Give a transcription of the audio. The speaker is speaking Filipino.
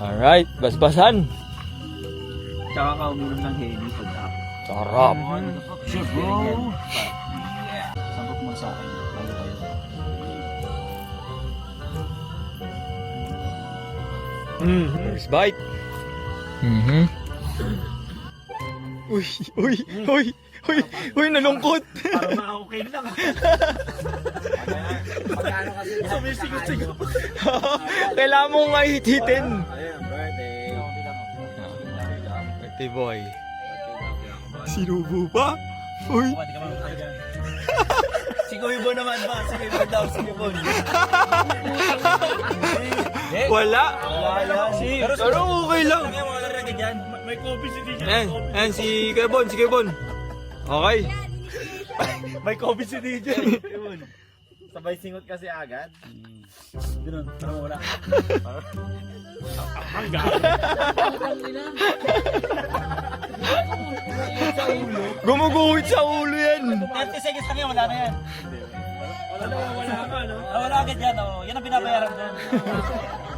Alright, basbasan. Tsaka ka uminom ng Henny pag ako. Sarap. Sure, bro. Sambok mo sa akin. Bago. Mm, first bite. Mhm. Uy, uy, uy, uy, uy, nalungkot. Para ma-okay lang. Magkano kasi yan? Sumisigot-sigot. Kailangan mong hit-hitin. Ayun, Birthday boy. Sinubo pa? Uy. Si Kuya Bon naman ba? Si Kuya Bon daw, si. Eh, Wala. Wala. Pero Pero okay lang. May coffee si DJ. Ayan, ayan si Kebon, si Kebon. Okay. May coffee si DJ. Sabay singot kasi agad. Ganun, para wala. Gumuguhit sa ulo yan. 30 seconds lang yan, wala na yan. Wala na, wala ka, no? Ah, wala agad yan, oh. Yan ang binabayaran doon.